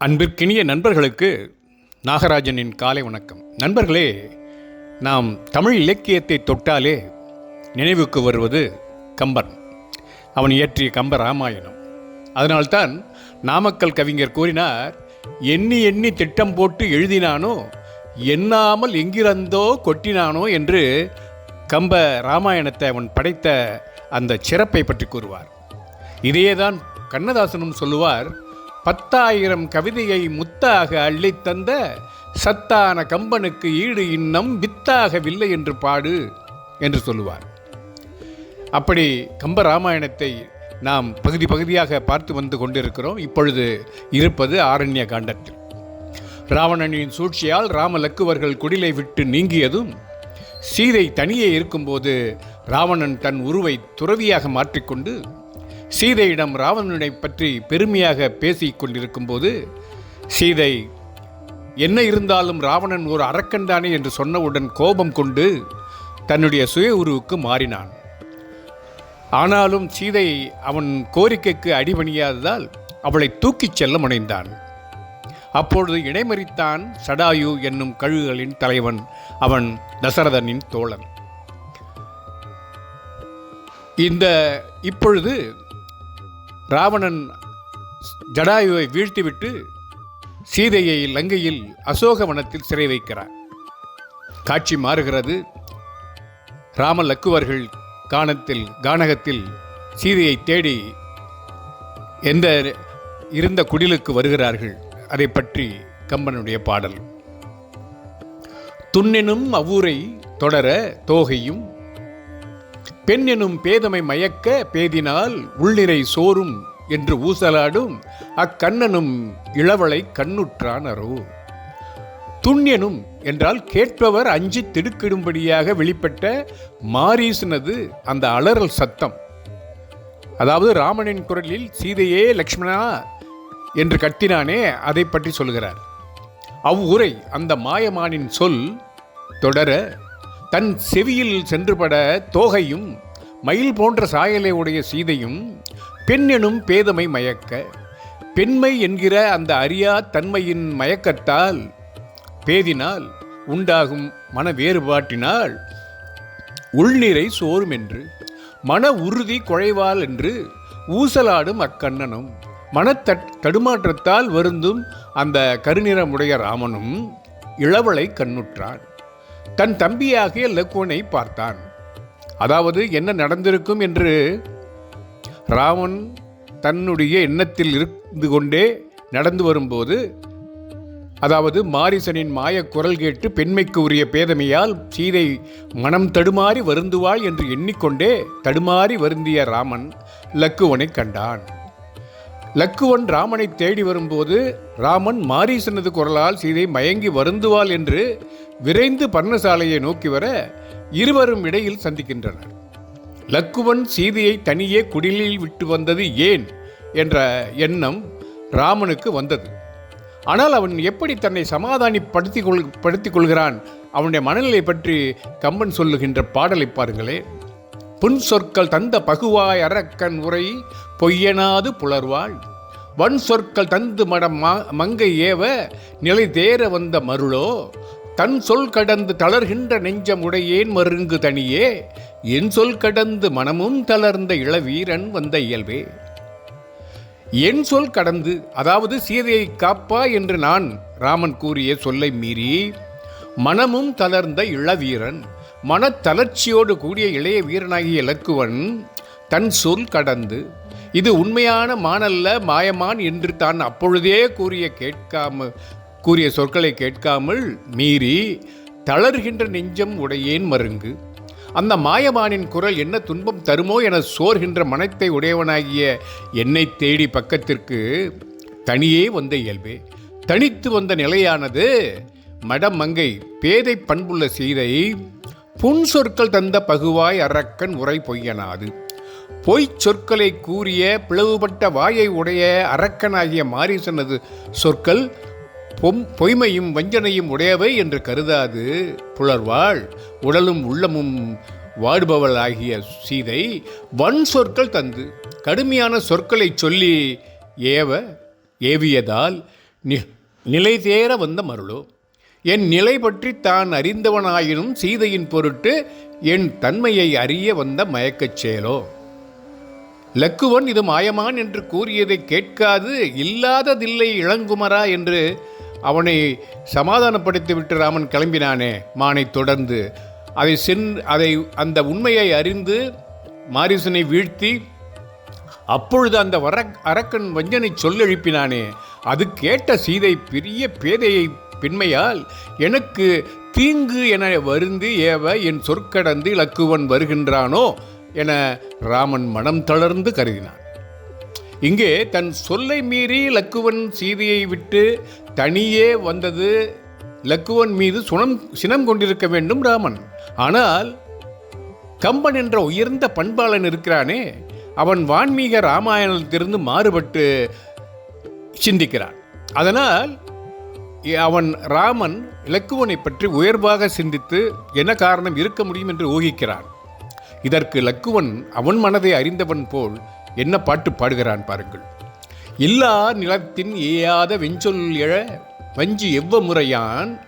அன்பிற்கினிய நண்பர்களுக்கு நாகராஜனின் காலை வணக்கம். நண்பர்களே நாம் தமிழ் இலக்கியத்தை தொட்டாலே நினைவுக்கு வருவது கம்பன் அவன் இயற்றிய கம்ப ராமாயணம். அதனால்தான் நாமக்கல் கவிஞர் கூறினார் எண்ணி எண்ணி திட்டம் போட்டு எழுதினானோ எண்ணாமல் எங்கிருந்தோ கொட்டினானோ என்று கம்ப ராமாயணத்தை அவன் படைத்த அந்த சிறப்பை பற்றி கூறுவார். இதையேதான் கண்ணதாசனும் சொல்லுவார் பத்தாயிரம் கவிதையை முத்தாக அள்ளித் தந்த சத்தான கம்பனுக்கு ஈடு இன்னம் வித்தாகவில்லை என்று பாடு என்று சொல்லுவார். அப்படி கம்ப ராமாயணத்தை நாம் பகுதி பகுதியாக பார்த்து வந்து கொண்டிருக்கிறோம். இப்பொழுது இருப்பது ஆரண்ய காண்டத்தில். ராவணனின் சூழ்ச்சியால் ராம லக்குவர்கள் குடிலை விட்டு நீங்கியதும் சீதை தனியே இருக்கும்போது ராவணன் தன் உருவை துறவியாக மாற்றிக்கொண்டு சீதையிடம் ராவணனை பற்றி பெருமையாக பேசிக் கொண்டிருக்கும்போது சீதை என்ன இருந்தாலும் ராவணன் ஒரு அரக்கன்தானே என்று சொன்னவுடன் கோபம் கொண்டு தன்னுடைய சுய உருவுக்கு மாறினான். ஆனாலும் சீதை அவன் கோரிக்கைக்கு அடிபணியாததால் அவளை தூக்கிச் செல்ல முனைந்தான். அப்பொழுது இடைமறித்தான் சடாயு என்னும் கழுகுகளின் தலைவன் அவன் தசரதனின் தோழன். இந்த இப்பொழுது ராவணன் ஜடாயுவை வீழ்த்திவிட்டு சீதையை லங்கையில் அசோகவனத்தில் சிறை வைக்கிறார். காட்சி மாறுகிறது. ராம லக்குவர்கள் கானத்தில் கானகத்தில் சீதையை தேடி எந்த இருந்த குடிலுக்கு வருகிறார்கள் அதை பற்றி கம்பனுடைய பாடல். துண்ணினும் அவ்வூரை தொடர தோகையும் பெண் எனும் பேதமை மயக்க பேதினால் உள்நிறை சோறும் என்று ஊசலாடும் அக்கண்ணனும் இளவளை கண்ணுற்றான் அரோ துண்யனும் என்றால் கேட்பவர் அஞ்சி திடுக்கிடும்படியாக வெளிப்பட்ட மாரீசனது அந்த அலறல் சத்தம். அதாவது ராமனின் குரலில் சீதையே லக்ஷ்மணா என்று கத்தினானே அதை பற்றி சொல்கிறார். அவ்வுரை அந்த மாயமானின் சொல் தொடர தன் செவியில் சென்றுபட தோகையும் மயில் போன்ற சாயலை உடைய சீதையும் பெண் எனும் பேதமை மயக்க பெண்மை என்கிற அந்த அறியா தன்மையின் மயக்கத்தால் பேதினால் உண்டாகும் மன வேறுபாட்டினால் உள்நீரை சோறும் என்று மன உறுதி குறைவால் என்று ஊசலாடும் அக்கண்ணனும் மனத்தட் தடுமாற்றத்தால் வருந்தும் அந்த கருநிறமுடைய ராமனும் இளவளை கண்ணுற்றான். தன் தம்பியாகிய லக்குவனை பார்த்தான். அதாவது என்ன நடந்திருக்கும் என்று ராமன் தன்னுடைய எண்ணத்தில் இருந்து கொண்டே நடந்து வரும்போது அதாவது மாரிசனின் மாயக் குரல் கேட்டு பெண்மைக்கு உரிய பேதமையால் சீதை மனம் தடுமாறி வருந்துவாள் என்று எண்ணிக்கொண்டே தடுமாறி வருந்திய ராமன் லக்குவனை கண்டான். லக்குவன் ராமனை தேடி வரும்போது ராமன் மாரீசனது குரலால் சீதை மயங்கி வருந்துவாள் என்று விரைந்து பர்ணசாலையை நோக்கி வர இருவரும் இடையில் சந்திக்கின்றனர். லக்குவன் சீதையை தனியே குடிலில் விட்டு வந்தது ஏன் என்ற எண்ணம் ராமனுக்கு வந்தது. ஆனால் அவன் எப்படி தன்னை சமாதானிப்படுத்திக் கொள் படுத்திக் கொள்கிறான் அவனுடைய மனநிலை பற்றி கம்பன் சொல்லுகின்ற பாடலை பாருங்களே புன் சொற்கள் தந்த பகுவாய் அரக்கன் உரை பொய்யனாது புலர்வாள். வன் சொற்கள் தந்து மடம் மங்கை ஏவ நிலை தேர வந்த மருளோ. தன் சொல் கடந்து தளர்கின்ற நெஞ்சம் உடையேன் மருங்கு தனியே. என் சொல் கடந்து மனமும் தளர்ந்த இளவீரன் வந்த இயல்பே. என் சொல் கடந்து அதாவது சீதையை காப்பா என்று நான் ராமன் கூறிய சொல்லை மீறி மனமும் தளர்ந்த இளவீரன். மனத்தளர்ச்சியோடு கூடிய இளைய வீரனாகிய இலக்குவன் தன் சொல் கடந்து இது உண்மையான மானல்ல மாயமான் என்று தான் அப்பொழுதே கூறிய கேட்காம கூறிய சொற்களை கேட்காமல் மீறி தளர்கின்ற நெஞ்சம் உடையேன் மருங்கு. அந்த மாயமானின் குரல் என்ன துன்பம் தருமோ என சோர்கின்ற மனத்தை உடையவனாகிய என்னை தேடி பக்கத்திற்கு தனியே வந்த இயல்பே. தனித்து வந்த நிலையானது மடம் மங்கை பேதை பண்புள்ள சீதை புன் சொற்கள் தந்த பகுவாய் அரக்கன் உரை பொய்யனாது. பொய்ச் சொற்களை கூறிய பிளவுபட்ட வாயை உடைய அரக்கனாகிய மாரீசனது சொற்கள் பொம் பொய்மையும் வஞ்சனையும் உடையவை என்று கருதாது. புலர்வாள் உடலும் உள்ளமும் வாடுபவள் ஆகிய சீதை வன் சொற்கள் தந்து கடுமையான சொற்களை சொல்லி ஏவ ஏவியதால் நி நிலை தேர வந்த மருளோ. என் நிலை பற்றி தான் அறிந்தவனாயினும் சீதையின் பொருட்டு என் தன்மையை அறிய வந்த மயக்கச் செயலோ? லக்குவன் இது மாயமான் என்று கூறியதை கேட்காது இல்லாததில்லை இளங்குமரா என்று அவனை சமாதானப்படுத்திவிட்டு ராமன் கிளம்பினானே. மானை தொடர்ந்து அதை சென் அதை அந்த உண்மையை அறிந்து மாரிசனை வீழ்த்தி அப்பொழுது அந்த வர அரக்கன் வஞ்சனை சொல்லெழுப்பினானே. அது கேட்ட சீதை பெரிய பேதையை பின்மையால் எனக்கு தீங்கு என வருந்து ஏவ என் சொற்கடந்து இலக்குவன் வருகின்றானோ என ராமன் மனம் தளர்ந்து கருதினான். இங்கே தன் சொல்லை மீறி லக்குவன் சீதையை விட்டு தனியே வந்தது லக்குவன் மீது சுனம் சினம் கொண்டிருக்க வேண்டும் ராமன். ஆனால் கம்பன் என்ற உயர்ந்த பண்பாளன் இருக்கிறானே அவன் வான்மீக ராமாயணத்திலிருந்து மாறுபட்டு சிந்திக்கிறான். அதனால் அவன் ராமன் இலக்குவனை பற்றி உயர்வாக சிந்தித்து என்ன காரணம் இருக்க முடியும் என்று ஊகிக்கிறான். இதற்கு லக்குவன் அவன் மனதை அறிந்தவன் போல் என்ன பாட்டு பாடுகிறான் பாருங்கள். இல்லா நிலத்தின் ஏயாத வெஞ்சொல் எழ வஞ்சி எவ்வ முறையான்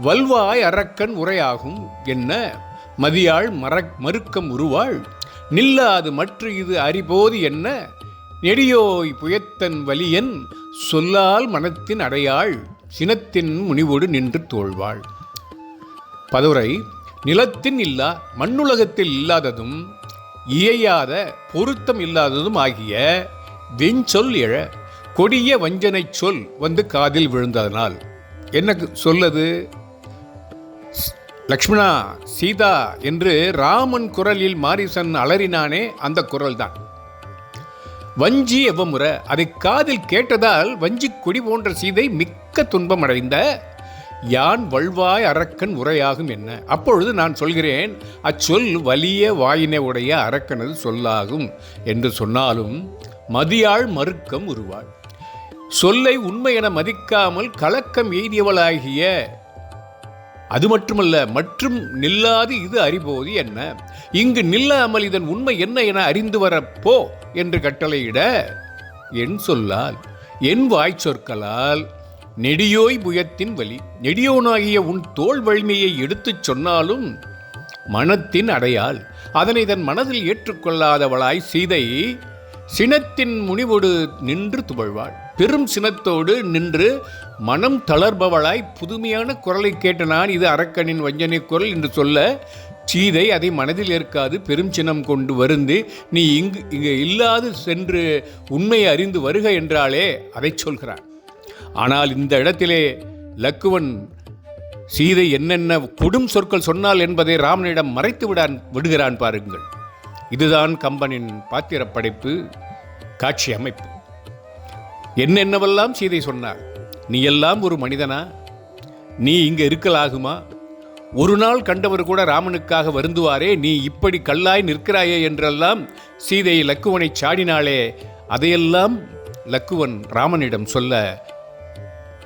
வல்வாய் அரக்கன் உரையாகும் என்ன மதியாள் மறக் மறுக்கம் உருவாள் நில்லாது மற்ற இது அறிபோது என்ன நெடியோய் புயத்தன் வலியன் சொல்லால் மனத்தின் அடையாள் சினத்தின் முனிவோடு நின்று தோழ்வாள் பதுரை நிலத்தின் இல்லா மண்ணுலகத்தில் இல்லாததும் இயையாத பொருத்தம் இல்லாததும் ஆகிய வெஞ்சொல் எழ கொடிய வஞ்சனை சொல் வந்து காதில் விழுந்ததனால். என்ன சொல்லது? லக்ஷ்மணா சீதா என்று ராமன் குரலில் மாரிசன் அலறினானே அந்த குரல்தான். வஞ்சி எவ்வமுறை? அதை காதில் கேட்டதால் வஞ்சி கொடி போன்ற சீதை மிக்க துன்பம் அடைந்த. யான் வல்வாய் அரக்கன் உரையாகும் என்ன? அப்பொழுது நான் சொல்கிறேன் அச்சொல் வலிய வாயினை உடைய அரக்கனது சொல்லாகும் என்று சொன்னாலும் மதியாள் மறுக்கம் உருவாள். சொல்லை உண்மை என மதிக்காமல் கலக்கம் எய்தியவளாகிய அது மட்டுமல்ல மற்றும் நில்லாது இது அறிபோது என்ன? இங்கு நில்லாமல் இதன் உண்மை என்ன என அறிந்து வரப்போ? என்று கட்டளையிட என் சொல்லால் என் வாய் சொற்களால் நெடியோய் புயத்தின் வலி நெடியோனாகிய உன் தோல் வலிமையை எடுத்துச் சொன்னாலும் மனத்தின் அடையால் அதனை தன் மனதில் ஏற்றுக்கொள்ளாதவளாய் சீதை சினத்தின் முனிவோடு நின்று துவழ்வாள். பெரும் சினத்தோடு நின்று மனம் தளர்பவளாய் புதுமையான குரலை கேட்ட நான் இது அரக்கனின் வஞ்சனை குரல் என்று சொல்ல சீதை அதை மனதில் ஏற்காது பெரும் சினம் கொண்டு வருந்து நீ இங்கு இங்கே இல்லாது சென்று உண்மையை அறிந்து வருக என்றாலே அதை சொல்கிறான். ஆனால் இந்த இடத்திலே லக்குவன் சீதை என்னென்ன கொடும் சொற்கள் சொன்னால் என்பதை ராமனிடம் மறைத்து விடான் விடுகிறான் பாருங்கள். இதுதான் கம்பனின் பாத்திரப்படைப்பு காட்சி அமைப்பு. என்னென்னவெல்லாம் சீதை சொன்னார் நீ எல்லாம் ஒரு மனிதனா? நீ இங்கே இருக்கலாகுமா? ஒரு நாள் கண்டவர் கூட ராமனுக்காக வருந்துவாரே நீ இப்படி கல்லாய் நிற்கிறாயே என்றெல்லாம் சீதை லக்குவனை சாடினாலே அதையெல்லாம் லக்குவன் ராமனிடம் சொல்ல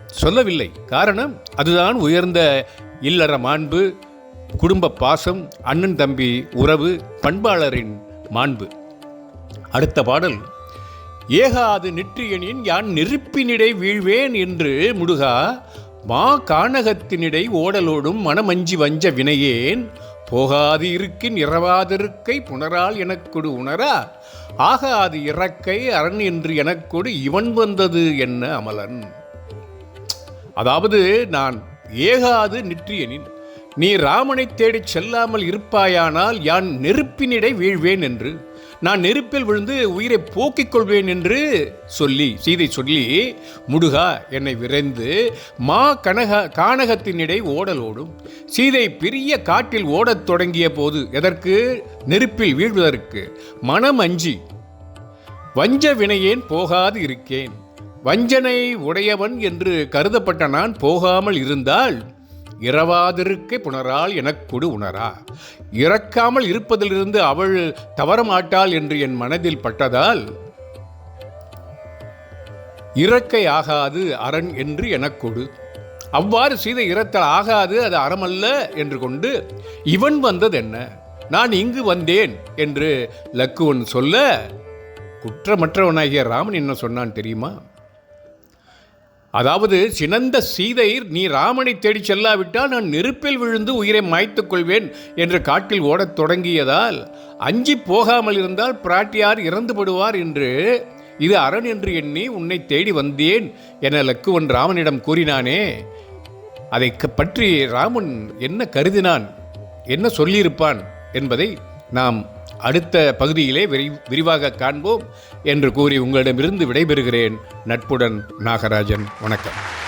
சொல்லவில்லை. காரணம் அதுதான் உயர்ந்த இல்லற மாண்பு குடும்ப பாசம் அண்ணன் தம்பி உறவு பண்பாளரின் மாண்பு. அடுத்த பாடல் ஏகாது நிற்றியனின் யான் நெருப்பினிடை வீழ்வேன் என்று முடுகா மா கானகத்தினிடை ஓடலோடும் மனமஞ்சி வஞ்ச வினையேன். போகாது இருக்கின் இரவாதிருக்கை புணரால் எனக்கொடு உணரா ஆகாது இறக்கை அரண் என்று எனக்கொடு இவன் வந்தது என்ன அமலன். அதாவது நான் ஏகாது நிற்றியனின் நீ ராமனை தேடிச் செல்லாமல் இருப்பாயானால் யான் நெருப்பினிடை வீழ்வேன் என்று. நான் நெருப்பில் விழுந்து உயிரை போக்கிக் கொள்வேன் என்று சொல்லி சீதை சொல்லி முடுகா என்னை விரைந்து மா கனக கானகத்தினிடை ஓடலோடும். சீதை பெரிய காட்டில் ஓடத் தொடங்கிய போது எதற்கு? நெருப்பில் வீழ்வதற்கு. மனம் அஞ்சி வஞ்ச வினையேன் போகாது இருக்கேன். வஞ்சனை உடையவன் என்று கருதப்பட்ட நான் போகாமல் இருந்தால் இரவாதிருக்கை புணரால் எனக்கொடு உணரா. இறக்காமல் இருப்பதிலிருந்து அவள் தவறமாட்டாள் என்று என் மனதில் பட்டதால் இறக்கை ஆகாது அரண் என்று எனக்கொடு அவ்வாறு செய்த இறத்தல் ஆகாது அது அறமல்ல என்று கொண்டு இவன் வந்தது என்ன? நான் இங்கு வந்தேன் என்று லக்குவன் சொல்ல குற்றமற்றவனாகிய ராமன் என்ன சொன்னான் தெரியுமா? அதாவது சினந்த சீதை நீ ராமனை தேடிச் செல்லாவிட்டால் நான் நெருப்பில் விழுந்து உயிரை மாய்த்துக் கொள்வேன் என்று காட்டில் ஓடத் தொடங்கியதால் அஞ்சி போகாமல் இருந்தால் பிராட்டியார் இறந்துபடுவார் என்று இது அரண் என்று எண்ணி உன்னை தேடி வந்தேன் என லக்குவன் ராமனிடம் கூறினானே. அதை க- பற்றி ராமன் என்ன கருதினான்? என்ன சொல்லியிருப்பான்? என்பதை நாம் அடுத்த பகுதியிலே விரி விரிவாக காண்போம் என்று கூறி உங்களிடமிருந்து விடைபெறுகிறேன் நட்புடன் நாகராஜன். வணக்கம்.